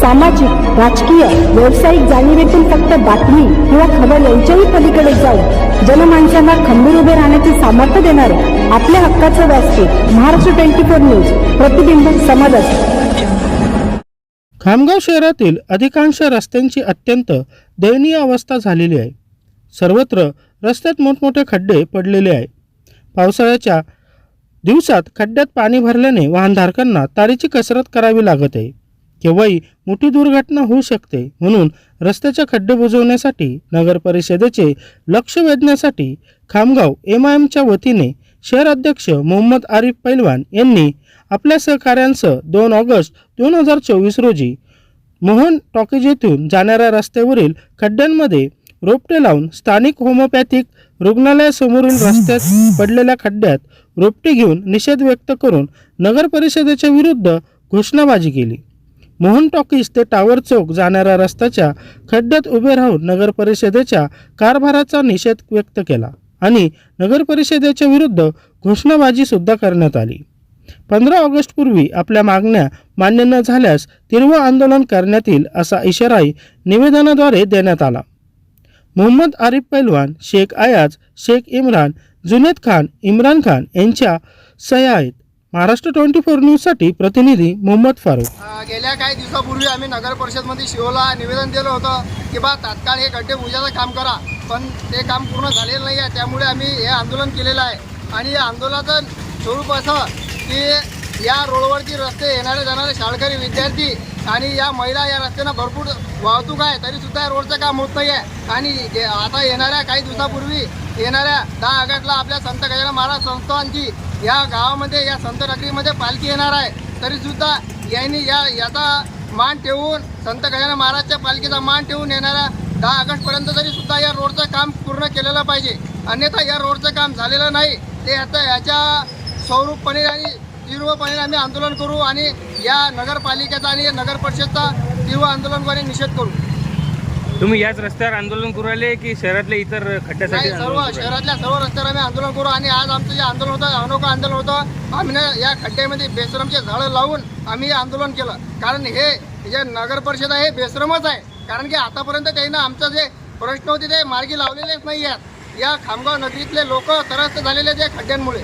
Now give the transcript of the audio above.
सामाजिक राजकीय व्यावसायिक जाणीवेतून फक्त बातमी किंवा खबर यांच्याही पलीकडे जाऊन जनमानसांना खंबीर उभे राहण्याचे सामर्थ्य देणारे आपल्या हक्काचं व्यासपीठ महाराष्ट्र ट्वेंटी फोर न्यूज प्रतिबिंब समाजात खामगाव शहरातील अधिकांश रस्त्यांची अत्यंत दयनीय अवस्था झालेली आहे. सर्वत्र रस्त्यात मोठमोठे खड्डे पडलेले आहे. पावसाळ्याच्या दिवसात खड्ड्यात पाणी भरल्याने वाहनधारकांना तारेची कसरत करावी लागत आहे. केव्हाही मोठी दुर्घटना होऊ शकते. म्हणून रस्त्याचे खड्डे बुजवण्यासाठी नगर परिषदेचे लक्ष वेधण्यासाठी खामगाव एम आय एमच्या वतीने शहर अध्यक्ष मोहम्मद आरिफ पैलवान यांनी आपल्या सहकाऱ्यांसह दोन ऑगस्ट दोन हजार चोवीस रोजी मोहन टॉकीज येथून जाणाऱ्या रस्त्यावरील खड्ड्यांमध्ये रोपटे लावून स्थानिक होमोपॅथिक रुग्णालयासमोरील रस्त्यात पडलेल्या खड्ड्यात रोपटे घेऊन निषेध व्यक्त करून नगर परिषदेच्या विरुद्ध घोषणाबाजी केली. मोहन टॉकीज ते टावर चौक जाणाऱ्या रस्त्याच्या खड्ड्यात उभे राहून नगर परिषदेच्या कारभाराचा निषेध व्यक्त केला आणि नगर परिषदेच्या विरुद्ध घोषणाबाजी सुद्धा करण्यात आली. पंधरा ऑगस्ट पूर्वी आपल्या मागण्या मान्य न झाल्यास तीव्र आंदोलन करण्यात येईल असा इशाराही निवेदनाद्वारे देण्यात आला. मोहम्मद आरिफ पैलवान शेख आयाज शेख इम्रान जुनेद खान इम्रान खान यांच्या सह्या आहेत. महाराष्ट्र ट्वेंटी फोर न्यूजसाठी प्रतिनिधी मोहम्मद फारूक गेल्या काही दिवसापूर्वी आम्ही नगर परिषदमध्ये शिवला निवेदन दिलं होतं की बा तात्काळ हे खड्डे पूजाचं काम करा पण ते काम पूर्ण झालेलं नाही आहे त्यामुळे आम्ही हे आंदोलन केलेलं आहे. आणि या आंदोलनाचं स्वरूप असं की या रोडवरती रस्ते येणारे जाणारे शाळकरी विद्यार्थी आणि या महिला या रस्त्यानं भरपूर वाहतूक आहे तरीसुद्धा या रोडचं काम होत नाही आहे आणि आता येणाऱ्या काही दिवसापूर्वी येणाऱ्या दहा ऑगस्टला आपल्या संत गजानन महाराज संस्थांची या गावामध्ये या संत नगरीमध्ये पालखी येणार आहे. तरीसुद्धा यांनी या याचा मान ठेवून संत गजानन महाराजच्या पालखीचा मान ठेवून येणाऱ्या दहा ऑगस्टपर्यंत तरी सुद्धा या रोडचं काम पूर्ण केलेलं पाहिजे. अन्यथा या रोडचं काम झालेलं नाही. ते आता याच्या स्वरूपपणे आणि तीव्रपणे आम्ही आंदोलन करू आणि या नगरपालिकेचा आणि नगर परिषदचा तीव्र आंदोलनद्वारे निषेध करू. तुम्ही याच रस्त्यावर आंदोलन करू राहिले की शहरातल्या इतर खड्ड्यासाठी नाही सर्व आंदोलन करू राहिले? शहरातल्या सर्व रस्त्यावर आम्ही आंदोलन करू आणि आज आमचं जे आंदोलन होतं अनोखं आंदोलन होतं आम्ही ना या खड्ड्यामध्ये बेसरमचे झाडं लावून आम्ही हे आंदोलन केलं. कारण हे जे नगर परिषद आहे हे बेसरमच आहे. कारण की आतापर्यंत त्यांना आमचं जे प्रश्न होते ते मार्गी लावलेलेच नाही आहेत. या खामगाव नगरीतले लोक त्रस्त झालेले जे खड्ड्यांमुळे.